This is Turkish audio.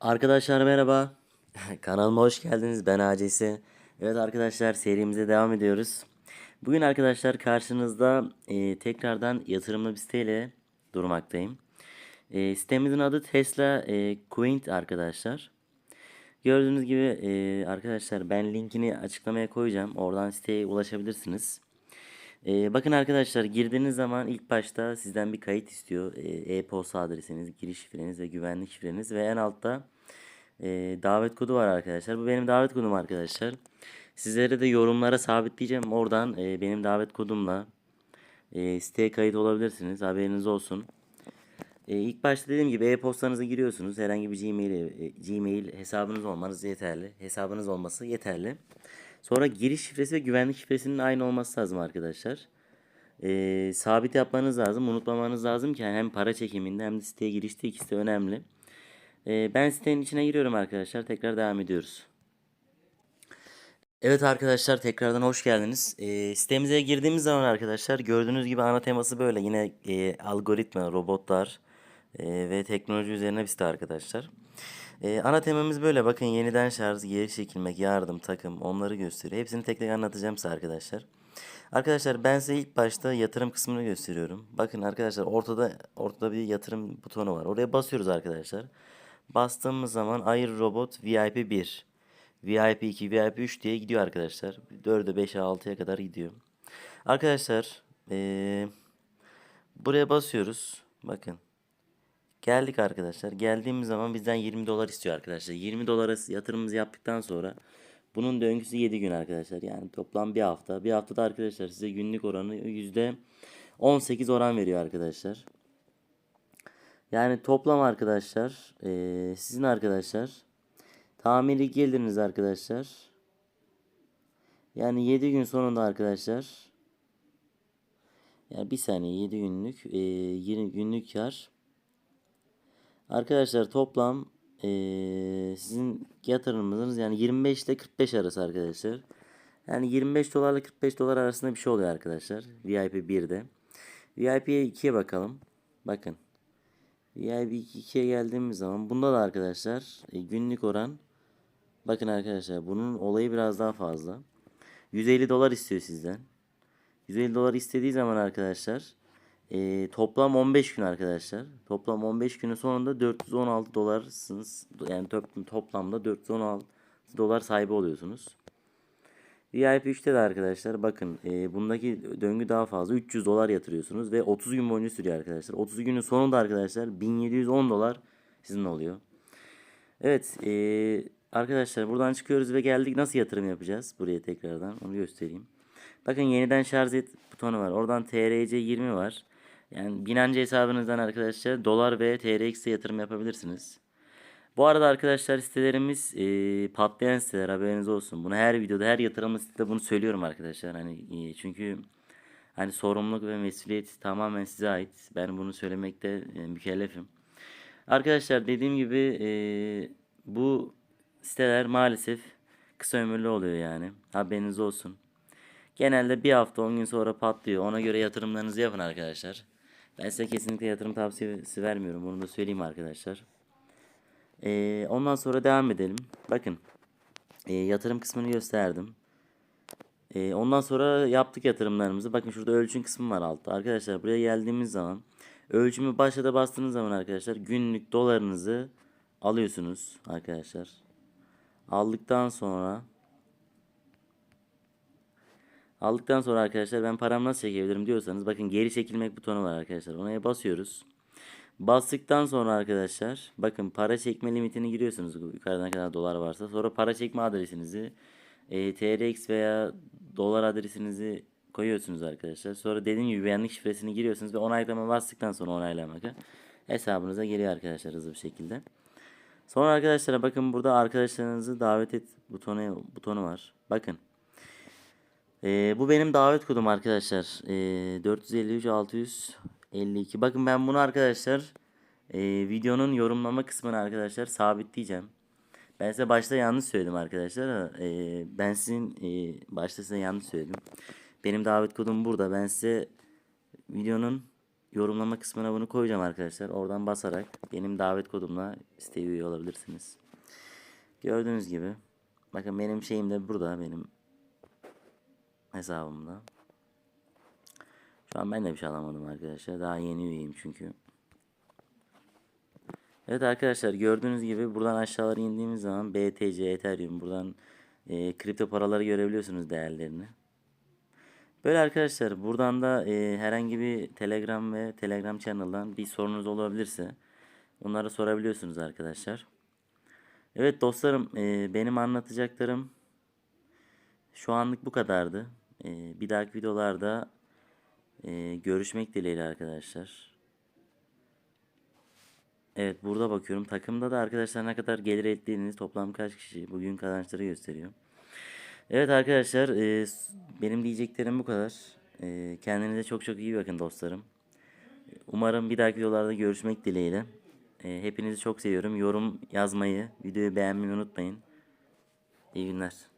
Arkadaşlar merhaba. Kanalıma hoş geldiniz. Ben Acesi. Evet arkadaşlar serimize devam ediyoruz. Bugün arkadaşlar karşınızda e, tekrardan yatırımlı bir siteyle durmaktayım. E, sitemizin adı Tesla e, Quint arkadaşlar. Gördüğünüz gibi e, arkadaşlar ben linkini açıklamaya koyacağım. Oradan siteye ulaşabilirsiniz. E, bakın arkadaşlar girdiğiniz zaman ilk başta sizden bir kayıt istiyor. E, E-posta adresiniz, giriş şifreniz ve güvenlik şifreniz ve en altta e, davet kodu var arkadaşlar. Bu benim davet kodum arkadaşlar. Sizlere de yorumlara sabitleyeceğim. Oradan e, benim davet kodumla e, siteye kayıt olabilirsiniz. Haberiniz olsun. E, ilk başta dediğim gibi e-postanızı giriyorsunuz. Herhangi bir Gmail, e, Gmail hesabınız olmanız yeterli. Hesabınız olması yeterli. Sonra giriş şifresi ve güvenlik şifresinin aynı olması lazım arkadaşlar. E, sabit yapmanız lazım. Unutmamanız lazım ki hem para çekiminde hem de siteye girişte ikisi de önemli. E, ben sitenin içine giriyorum arkadaşlar. Tekrar devam ediyoruz. Evet arkadaşlar tekrardan hoş geldiniz. E, sitemize girdiğimiz zaman arkadaşlar gördüğünüz gibi ana teması böyle. Yine e, algoritma, robotlar e, ve teknoloji üzerine bir site arkadaşlar. E, ana temamız böyle. Bakın yeniden şarj, geri çekilmek, yardım, takım onları gösteriyor. Hepsini tek tek anlatacağım size arkadaşlar. Arkadaşlar ben size ilk başta yatırım kısmını gösteriyorum. Bakın arkadaşlar ortada ortada bir yatırım butonu var. Oraya basıyoruz arkadaşlar. Bastığımız zaman Air Robot VIP 1, VIP 2, VIP 3 diye gidiyor arkadaşlar. 4'e 5'e 6'ya kadar gidiyor. Arkadaşlar eee, buraya basıyoruz. Bakın. Geldik arkadaşlar. Geldiğimiz zaman bizden 20 dolar istiyor arkadaşlar. 20 dolara yatırımımızı yaptıktan sonra bunun döngüsü 7 gün arkadaşlar. Yani toplam bir hafta. Bir haftada arkadaşlar size günlük oranı %18 oran veriyor arkadaşlar. Yani toplam arkadaşlar eee, sizin arkadaşlar tamiri geliriniz arkadaşlar. Yani 7 gün sonunda arkadaşlar yani bir saniye 7 günlük eee 20 günlük kar Arkadaşlar toplam eee, sizin yatırımınız yani 25 ile 45 arası arkadaşlar. Yani 25 dolarla 45 dolar arasında bir şey oluyor arkadaşlar. VIP 1'de. VIP 2'ye bakalım. Bakın. VIP 2'ye geldiğimiz zaman bunda da arkadaşlar e, günlük oran bakın arkadaşlar bunun olayı biraz daha fazla. 150 dolar istiyor sizden. 150 dolar istediği zaman arkadaşlar e, toplam 15 gün arkadaşlar. Toplam 15 günün sonunda 416 dolarsınız. Yani top, toplamda 416 dolar sahibi oluyorsunuz. VIP 3'te de arkadaşlar bakın e, bundaki döngü daha fazla 300 dolar yatırıyorsunuz ve 30 gün boyunca sürüyor arkadaşlar. 30 günün sonunda arkadaşlar 1710 dolar sizin oluyor. Evet e, arkadaşlar buradan çıkıyoruz ve geldik nasıl yatırım yapacağız buraya tekrardan onu göstereyim. Bakın yeniden şarj et butonu var. Oradan TRC 20 var. Yani Binance hesabınızdan arkadaşlar dolar ve TRX'e yatırım yapabilirsiniz. Bu arada arkadaşlar sitelerimiz e, patlayan siteler haberiniz olsun. Bunu her videoda her yatırımlı sitede bunu söylüyorum arkadaşlar. Hani e, çünkü hani sorumluluk ve mesuliyet tamamen size ait. Ben bunu söylemekte e, mükellefim. Arkadaşlar dediğim gibi e, bu siteler maalesef kısa ömürlü oluyor yani. Haberiniz olsun. Genelde bir hafta 10 gün sonra patlıyor. Ona göre yatırımlarınızı yapın arkadaşlar. Ben size kesinlikle yatırım tavsiyesi vermiyorum. Bunu da söyleyeyim arkadaşlar. Ee, ondan sonra devam edelim. Bakın. e, yatırım kısmını gösterdim. E, ondan sonra yaptık yatırımlarımızı. Bakın şurada ölçüm kısmı var altta. Arkadaşlar buraya geldiğimiz zaman ölçümü başlata bastığınız zaman arkadaşlar günlük dolarınızı alıyorsunuz arkadaşlar. Aldıktan sonra Aldıktan sonra arkadaşlar ben paramı nasıl çekebilirim diyorsanız bakın geri çekilmek butonu var arkadaşlar. Ona basıyoruz. Bastıktan sonra arkadaşlar bakın para çekme limitini giriyorsunuz yukarıda ne kadar dolar varsa. Sonra para çekme adresinizi e, TRX veya dolar adresinizi koyuyorsunuz arkadaşlar. Sonra dediğim gibi güvenlik şifresini giriyorsunuz ve onaylama bastıktan sonra onaylamak hesabınıza geliyor arkadaşlar hızlı bir şekilde. Sonra arkadaşlar bakın burada arkadaşlarınızı davet et butonu butonu var. Bakın. Ee, bu benim davet kodum arkadaşlar. Ee, 453 652. Bakın ben bunu arkadaşlar e, videonun yorumlama kısmını arkadaşlar sabitleyeceğim. Ben size başta yanlış söyledim arkadaşlar. Ee, ben sizin e, başta size yanlış söyledim. Benim davet kodum burada. Ben size videonun yorumlama kısmına bunu koyacağım arkadaşlar. Oradan basarak benim davet kodumla siteye üye olabilirsiniz. Gördüğünüz gibi. Bakın benim şeyim de burada benim hesabımda. Şu an ben de bir şey alamadım arkadaşlar. Daha yeni üyeyim çünkü. Evet arkadaşlar gördüğünüz gibi buradan aşağılara indiğimiz zaman BTC, Ethereum buradan e, kripto paraları görebiliyorsunuz değerlerini. Böyle arkadaşlar buradan da e, herhangi bir Telegram ve Telegram channel'dan bir sorunuz olabilirse bunları sorabiliyorsunuz arkadaşlar. Evet dostlarım e, benim anlatacaklarım şu anlık bu kadardı. E, bir dahaki videolarda e, görüşmek dileğiyle arkadaşlar. Evet burada bakıyorum. Takımda da arkadaşlar ne kadar gelir ettiğiniz toplam kaç kişi bugün kazançları gösteriyor. Evet arkadaşlar e, benim diyeceklerim bu kadar. E, kendinize çok çok iyi bakın dostlarım. Umarım bir dahaki videolarda görüşmek dileğiyle. Hepinizi çok seviyorum. Yorum yazmayı, videoyu beğenmeyi unutmayın. İyi günler.